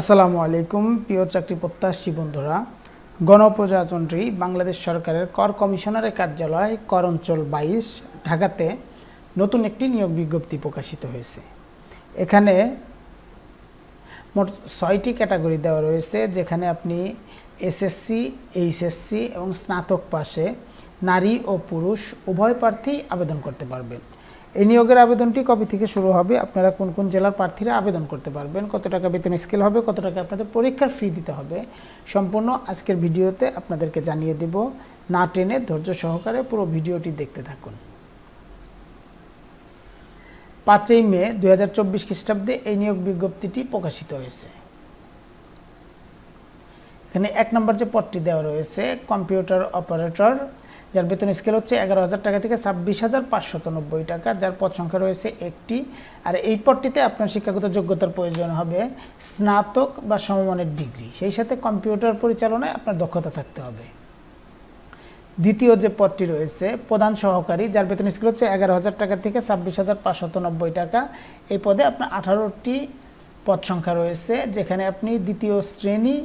আসসালামু আলাইকুম, প্রিয় চাকরি প্রত্যাশী বন্ধুরা। গণপ্রজাতন্ত্রী বাংলাদেশ সরকারের কর কমিশনারের কার্যালয় কর অঞ্চল বাইশ, ঢাকাতে নতুন একটি নিয়োগ বিজ্ঞপ্তি প্রকাশিত হয়েছে। এখানে মোট ছয়টি ক্যাটাগরি দেওয়া রয়েছে, যেখানে আপনি এসএসসি, এইচএসসি এবং স্নাতক পাশে নারী ও পুরুষ উভয় প্রার্থী আবেদন করতে পারবেন। এই নিয়োগের আবেদনটি কবে থেকে শুরু হবে? আপনারা কোন কোন জেলার প্রার্থীরা আবেদন করতে পারবেন? কত টাকা বেতন স্কেল হবে? কত টাকা আপনাদের পরীক্ষার ফি দিতে হবে? সম্পূর্ণ আজকের ভিডিওতে আপনাদেরকে জানিয়ে দেব। না টেনে ধৈর্য সহকারে পুরো ভিডিওটি দেখতে থাকুন। পাঁচই মে দু হাজার চব্বিশ খ্রিস্টাব্দে এই নিয়োগ বিজ্ঞপ্তিটি প্রকাশিত হয়েছে। এখানে এক নম্বর যে পদটি দেওয়া রয়েছে কম্পিউটার অপারেটর যার বেতন স্কেল হচ্ছে এগারো হাজার টাকা থেকে ছাব্বিশ হাজার পাঁচশত নব্বই টাকা, যার পদ সংখ্যা রয়েছে একটি। আর এই পদটিতে আপনার শিক্ষাগত যোগ্যতার প্রয়োজন হবে স্নাতক বা সমমানের ডিগ্রি। সেই সাথে কম্পিউটার পরিচালনায় আপনার দক্ষতা থাকতে হবে। দ্বিতীয় যে পদটি রয়েছে, প্রধান সহকারী, যার বেতন স্কেল হচ্ছে এগারো হাজার টাকা থেকে ছাব্বিশ হাজার পাঁচশত নব্বই টাকা। এই পদে আপনার আঠারোটি পদ সংখ্যা রয়েছে, যেখানে আপনি দ্বিতীয় শ্রেণি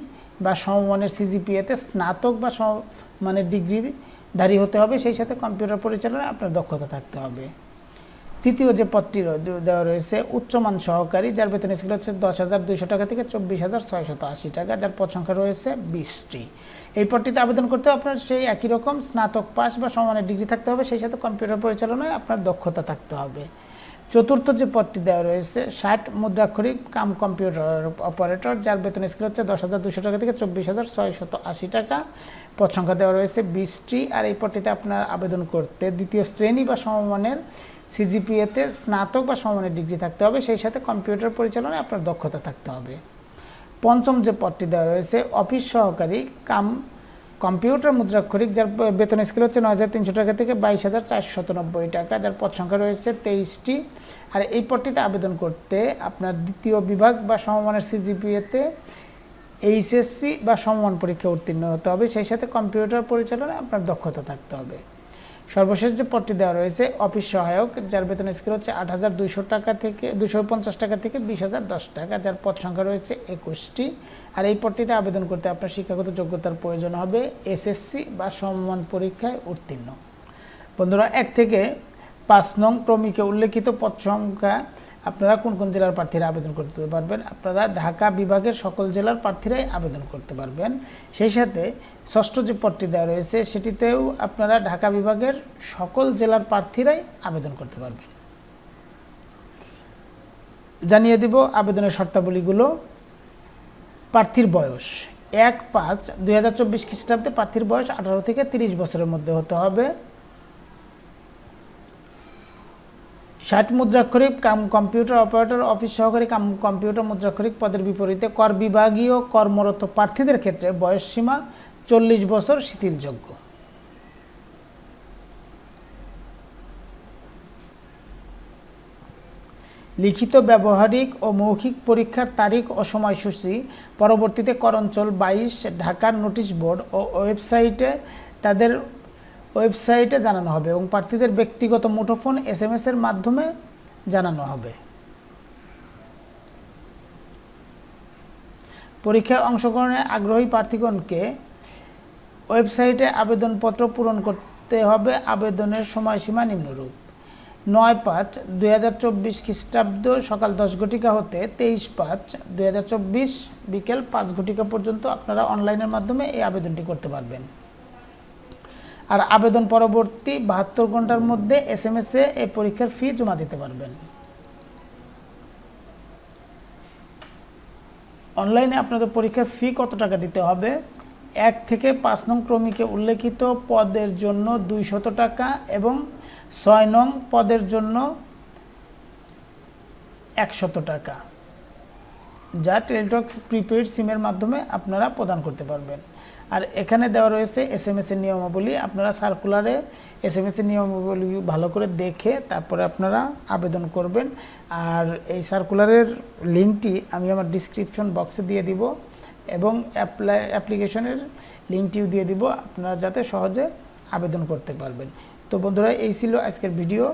বা সমমানের সিজিপিএতে স্নাতক বা সমমানের ডিগ্রি ধারী হতে হবে, সেই সাথে কম্পিউটার পরিচালনায় আপনার দক্ষতা থাকতে হবে। তৃতীয় যে পদটি দেওয়া রয়েছে, উচ্চমান সহকারী, যার বেতন স্কেল হচ্ছে দশ হাজার দুইশো টাকা থেকে চব্বিশ হাজার ছয়শত আশি টাকা, যার পদ সংখ্যা রয়েছে বিশটি। এই পদটিতে আবেদন করতে আপনার সেই একই রকম স্নাতক পাস বা সমানের ডিগ্রি থাকতে হবে, সেই সাথে কম্পিউটার পরিচালনায় আপনার দক্ষতা থাকতে হবে। চতুর্থ যে পদটি দেওয়া রয়েছে, ষাট মুদ্রাক্ষরিক কাম কম্পিউটার অপারেটর, যার বেতন স্কেল হচ্ছে দশ হাজার দুশো টাকা থেকে চব্বিশ হাজার ছয়শত আশি টাকা। পদ সংখ্যা দেওয়া রয়েছে বিশটি, আর এই পদটিতে আপনার আবেদন করতে দ্বিতীয় শ্রেণি বা সমমানের সিজিপিএতে স্নাতক বা সমমানের ডিগ্রি থাকতে হবে, সেই সাথে কম্পিউটার পরিচালনায় আপনার দক্ষতা থাকতে হবে। পঞ্চম যে পদটি দেওয়া রয়েছে, অফিস সহকারী কাম কম্পিউটার মুদ্রাক্ষরিক যার বেতন স্কেল হচ্ছে নয় হাজার তিনশো টাকা থেকে বাইশ হাজার চারশত নব্বই টাকা, যার পদ সংখ্যা রয়েছে তেইশটি। আর এই পদটিতে আবেদন করতে আপনার দ্বিতীয় বিভাগ বা সমমানের সিজিপিএতে এইচএসসি বা সমমান পরীক্ষা উত্তীর্ণ হতে হবে। সেই সাথে কম্পিউটার পরিচালনায় আপনার দক্ষতা থাকতে হবে। সর্বশেষ যে পদটি দেওয়া রয়েছে, অফিস সহায়ক, যার বেতন স্কেল হচ্ছে আট হাজার দুইশো টাকা থেকে দুশো পঞ্চাশ টাকা থেকে বিশ হাজার দশ টাকা, যার পদ সংখ্যা রয়েছে একুশটি। আর এই পদটিতে আবেদন করতে আপনার শিক্ষাগত যোগ্যতার প্রয়োজন হবে, এসএসসি বা সমমান পরীক্ষায় উত্তীর্ণ। বন্ধুরা, এক থেকে পাঁচ নং ক্রমিকে উল্লেখিত পদ সংখ্যা আপনারা কোন কোন জেলার প্রার্থীরা আবেদন করতে পারবেন? আপনারা ঢাকা বিভাগের সকল জেলার প্রার্থীরাই আবেদন করতে পারবেন। সেই সাথে ষষ্ঠ যে পদটি দেওয়া রয়েছে, সেটিতেও আপনারা ঢাকা বিভাগের সকল জেলার প্রার্থীরাই আবেদন করতে পারবেন। জানিয়ে দিব আবেদনের শর্তাবলীগুলো। প্রার্থীর বয়স এক পাঁচ দুই হাজার চব্বিশ খ্রিস্টাব্দে প্রার্থীর বয়স আঠারো থেকে তিরিশ বছরের মধ্যে হতে হবে। ষাট মুদ্রাক্ষরিক কাম কম্পিউটার অপারেটর অফিস সহকারী কাম কম্পিউটার মুদ্রাক্ষরিক পদের বিপরীতে কর বিভাগীয় কর্মরত প্রার্থীদের ক্ষেত্রে বয়স সীমা চল্লিশ বছর শিথিলযোগ্য। লিখিত ব্যবহারিক ও মৌখিক পরীক্ষার তারিখ ও সময়সূচি, পরবর্তীতে করঞ্চল বাইশ, ঢাকার নোটিশ বোর্ড ও ওয়েবসাইটে তাদের ওয়েবসাইটে জানানো হবে এবং প্রার্থীদের ব্যক্তিগত মুঠোফোন এস এম এর মাধ্যমে জানানো হবে। পরীক্ষায় অংশগ্রহণের আগ্রহী প্রার্থীগণকে ওয়েবসাইটে আবেদনপত্র পূরণ করতে হবে। আবেদনের সময়সীমা নিম্নরূপ। নয় পাঁচ দুই হাজার চব্বিশ খ্রিস্টাব্দ সকাল দশ ঘটিকা হতে তেইশ পাঁচ দুই বিকেল পাঁচ ঘটিকা পর্যন্ত আপনারা অনলাইনের মাধ্যমে এই আবেদনটি করতে পারবেন। আর আবেদন পরবর্তী বাহাত্তর ঘণ্টার মধ্যে এস এম এস এ পরীক্ষার ফি জমা দিতে পারবেন। অনলাইনে আপনাদের পরীক্ষার ফি কত টাকা দিতে হবে? এক থেকে পাঁচ নং ক্রমিকে উল্লেখিত পদের জন্য দুইশত টাকা এবং ছয় নং পদের জন্য একশত টাকা, যা টেলিটক্স প্রিপেড সিমের মাধ্যমে আপনারা প্রদান করতে পারবেন। আর এখানে দেওয়া রয়েছে এস এম এস এর নিয়মাবলী। আপনারা সার্কুলারে এস এম এস এর নিয়মাবলী ভালো করে দেখে তারপরে আপনারা আবেদন করবেন। আর এই সার্কুলারের লিঙ্কটি আমি আমার ডিসক্রিপশন বক্সে দিয়ে দিব এবং অ্যাপ্লাই অ্যাপ্লিকেশনের লিঙ্কটিও দিয়ে দিব। আপনারা যাতে সহজে আবেদন করতে পারবেন। তো বন্ধুরা, এই ছিল আজকের ভিডিও।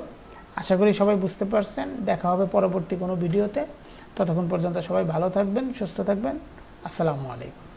আশা করি সবাই বুঝতে পারছেন। দেখা হবে পরবর্তী কোনো ভিডিওতে। ততক্ষণ পর্যন্ত সবাই ভালো থাকবেন, সুস্থ থাকবেন। আসসালামু আলাইকুম।